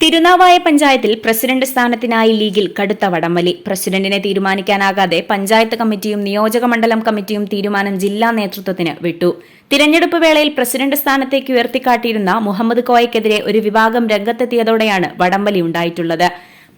തിരുനാവായ പഞ്ചായത്തിൽ പ്രസിഡന്റ് സ്ഥാനത്തിനായി ലീഗിൽ കടുത്ത വടംവലി. പ്രസിഡന്റിനെ തീരുമാനിക്കാനാകാതെ പഞ്ചായത്ത് കമ്മിറ്റിയും നിയോജക മണ്ഡലം കമ്മിറ്റിയും തീരുമാനം ജില്ലാ നേതൃത്വത്തിന് വിട്ടു. തിരഞ്ഞെടുപ്പ് വേളയിൽ പ്രസിഡന്റ് സ്ഥാനത്തേക്ക് ഉയർത്തിക്കാട്ടിയിരുന്ന മുഹമ്മദ് കോയക്കെതിരെ ഒരു വിഭാഗം രംഗത്തെത്തിയതോടെയാണ് വടംവലി ഉണ്ടായിട്ടുള്ളത്.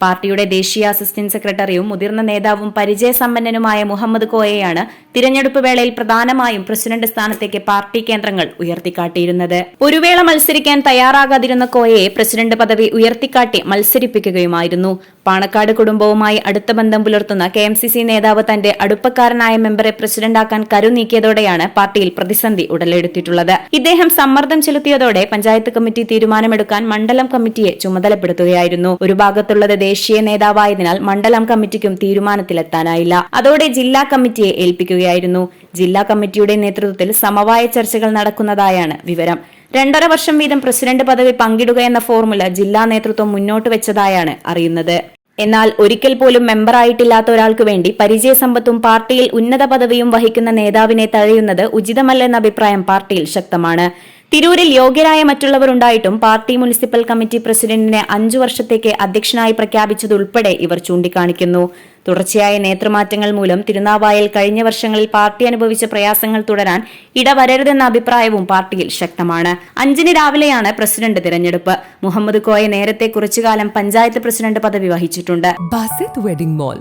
പാർട്ടിയുടെ ദേശീയ അസിസ്റ്റന്റ് സെക്രട്ടറിയും മുതിർന്ന നേതാവും പരിചയസമ്പന്നനുമായ മുഹമ്മദ് കോയയാണ് തിരഞ്ഞെടുപ്പ് വേളയിൽ പ്രധാനമായും പ്രസിഡന്റ് സ്ഥാനത്തേക്ക് പാർട്ടി കേന്ദ്രങ്ങൾ ഉയർത്തിക്കാട്ടിയിരുന്നത്. ഒരു വേള മത്സരിക്കാൻ തയ്യാറാകാതിരുന്ന കോയയെ പ്രസിഡന്റ് പദവി ഉയർത്തിക്കാട്ടി മത്സരിപ്പിക്കുകയുമായിരുന്നു. പാണക്കാട് കുടുംബവുമായി അടുത്ത ബന്ധം പുലർത്തുന്ന കെ എം സി സി നേതാവ് തന്റെ അടുപ്പക്കാരനായ മെമ്പറെ പ്രസിഡന്റാക്കാൻ കരുനീക്കിയതോടെയാണ് പാർട്ടിയിൽ പ്രതിസന്ധി ഉടലെടുത്തിട്ടുള്ളത്. ഇദ്ദേഹം സമ്മർദ്ദം ചെലുത്തിയതോടെ പഞ്ചായത്ത് കമ്മിറ്റി തീരുമാനമെടുക്കാൻ മണ്ഡലം കമ്മിറ്റിയെ ചുമതലപ്പെടുത്തുകയായിരുന്നു. ഒരു ഭാഗത്തുള്ളത് ദേശീയ നേതാവായതിനാൽ മണ്ഡലം കമ്മിറ്റിക്കും തീരുമാനത്തിലെത്താനായില്ല. അതോടെ ജില്ലാ കമ്മിറ്റിയെ ഏൽപ്പിക്കുകയായിരുന്നു. ജില്ലാ കമ്മിറ്റിയുടെ നേതൃത്വത്തിൽ സമവായ ചർച്ചകൾ നടക്കുന്നതായാണ് വിവരം. രണ്ടര വർഷം വീതം പ്രസിഡന്റ് പദവി പങ്കിടുക എന്ന ഫോർമുല ജില്ലാ നേതൃത്വം മുന്നോട്ട് വെച്ചതായാണ് അറിയുന്നത്. എന്നാൽ ഒരിക്കൽ പോലും മെമ്പറായിട്ടില്ലാത്ത ഒരാൾക്ക് വേണ്ടി പരിചയസമ്പത്തും പാർട്ടിയിൽ ഉന്നത പദവിയും വഹിക്കുന്ന നേതാവിനെ തഴയുന്നത് ഉചിതമല്ലെന്ന അഭിപ്രായം പാർട്ടിയിൽ ശക്തമാണ്. തിരൂരിൽ യോഗ്യരായ മറ്റുള്ളവർ ഉണ്ടായിട്ടും പാർട്ടി മുനിസിപ്പൽ കമ്മിറ്റി പ്രസിഡന്റിനെ അഞ്ചു വർഷത്തേക്ക് അധ്യക്ഷനായി പ്രഖ്യാപിച്ചതുൾപ്പെടെ ഇവർ ചൂണ്ടിക്കാണിക്കുന്നു. തുടർച്ചയായ നേതൃമാറ്റങ്ങൾ മൂലം തിരുനാവായൽ കഴിഞ്ഞ വർഷങ്ങളിൽ പാർട്ടി അനുഭവിച്ച പ്രയാസങ്ങൾ തുടരാൻ ഇടവരരുതെന്ന അഭിപ്രായവും പാർട്ടിയിൽ ശക്തമാണ്. അഞ്ചിന് രാവിലെയാണ് പ്രസിഡന്റ് തിരഞ്ഞെടുപ്പ്. മുഹമ്മദ് കോയ നേരത്തെ കുറച്ചുകാലം പഞ്ചായത്ത് പ്രസിഡന്റ് പദവി വഹിച്ചിട്ടുണ്ട്. Basith wedding mall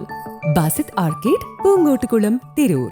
Basith arcade Poonkottukulam Tirur.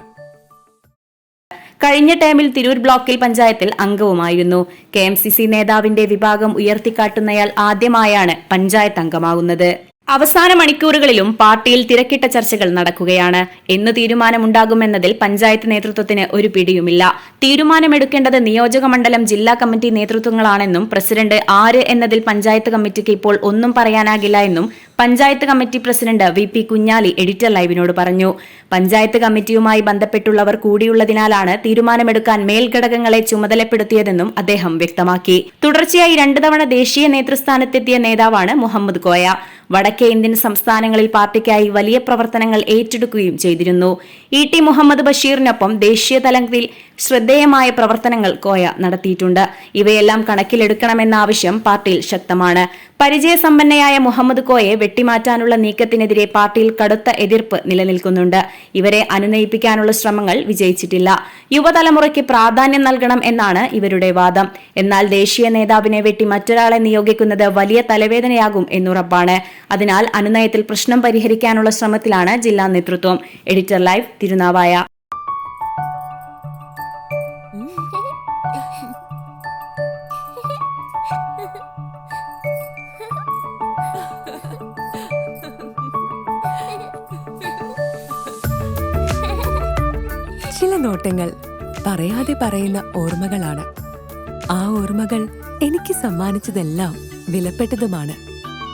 കഴിഞ്ഞ ടേമിൽ തിരൂർ ബ്ലോക്കിൽ പഞ്ചായത്തിൽ അംഗവുമായിരുന്നു. കെ നേതാവിന്റെ വിഭാഗം ഉയർത്തിക്കാട്ടുന്നയാൾ ആദ്യമായാണ് പഞ്ചായത്ത് അംഗമാകുന്നത് അവസാന മണിക്കൂറുകളിലും പാർട്ടിയിൽ തിരക്കിട്ട ചർച്ചകൾ നടക്കുകയാണ്. എന്ന് തീരുമാനമുണ്ടാകുമെന്നതിൽ പഞ്ചായത്ത് നേതൃത്വത്തിന് ഒരു പിടിയുമില്ല. തീരുമാനമെടുക്കേണ്ടത് നിയോജക മണ്ഡലം ജില്ലാ കമ്മിറ്റി നേതൃത്വങ്ങളാണെന്നും പ്രസിഡന്റ് ആര് എന്നതിൽ പഞ്ചായത്ത് കമ്മിറ്റിക്ക് ഇപ്പോൾ ഒന്നും പറയാനാകില്ല എന്നും panchayat committee president V P Kunhali editor ലൈവിനോട് പറഞ്ഞു. പഞ്ചായത്ത് കമ്മിറ്റിയുമായി ബന്ധപ്പെട്ടുള്ളവർ കൂടിയുള്ളതിനാലാണ് തീരുമാനമെടുക്കാൻ മേൽഘടകങ്ങളെ ചുമതലപ്പെടുത്തിയതെന്നും അദ്ദേഹം വ്യക്തമാക്കി. തുടർച്ചയായി രണ്ടു തവണ ദേശീയ നേതൃസ്ഥാനത്തെത്തിയ നേതാവാണ് മുഹമ്മദ് കോയ. വടക്കേ ഇന്ത്യൻ സംസ്ഥാനങ്ങളിൽ പാർട്ടിക്കായി വലിയ പ്രവർത്തനങ്ങൾ ഏറ്റെടുക്കുകയും ചെയ്തിരുന്നു. ഇ ടി മുഹമ്മദ് ബഷീറിനൊപ്പം ദേശീയ തലത്തിൽ ശ്രദ്ധേയമായ പ്രവർത്തനങ്ങൾ കോയ നടത്തിയിട്ടുണ്ട്. ഇവയെല്ലാം കണക്കിലെടുക്കണമെന്ന ആവശ്യം പാർട്ടിയിൽ ശക്തമാണ്. പരിചയസമ്പന്നയായ മുഹമ്മദ് കോയെ വെട്ടിമാറ്റാനുള്ള നീക്കത്തിനെതിരെ പാർട്ടിയിൽ കടുത്ത എതിർപ്പ് നിലനിൽക്കുന്നുണ്ട്. ഇവരെ അനുനയിപ്പിക്കാനുള്ള ശ്രമങ്ങൾ വിജയിച്ചിട്ടില്ല. യുവതലമുറയ്ക്ക് പ്രാധാന്യം നൽകണം എന്നാണ് ഇവരുടെ വാദം. എന്നാൽ ദേശീയ നേതാവിനെ വെട്ടി മറ്റൊരാളെ നിയോഗിക്കുന്നത് വലിയ തലവേദനയാകും എന്നുറപ്പാണ്. അതിനാൽ അനുനയത്തിൽ പ്രശ്നം പരിഹരിക്കാനുള്ള ശ്രമത്തിലാണ് ജില്ലാ നേതൃത്വം. Editor live Thirunavaya. ചില നോട്ടങ്ങൾ പറയാതെ പറയുന്ന ഓർമ്മകളാണ്. ആ ഓർമ്മകൾ എനിക്ക് സമ്മാനിച്ചതെല്ലാം വിലപ്പെട്ടതുമാണ്.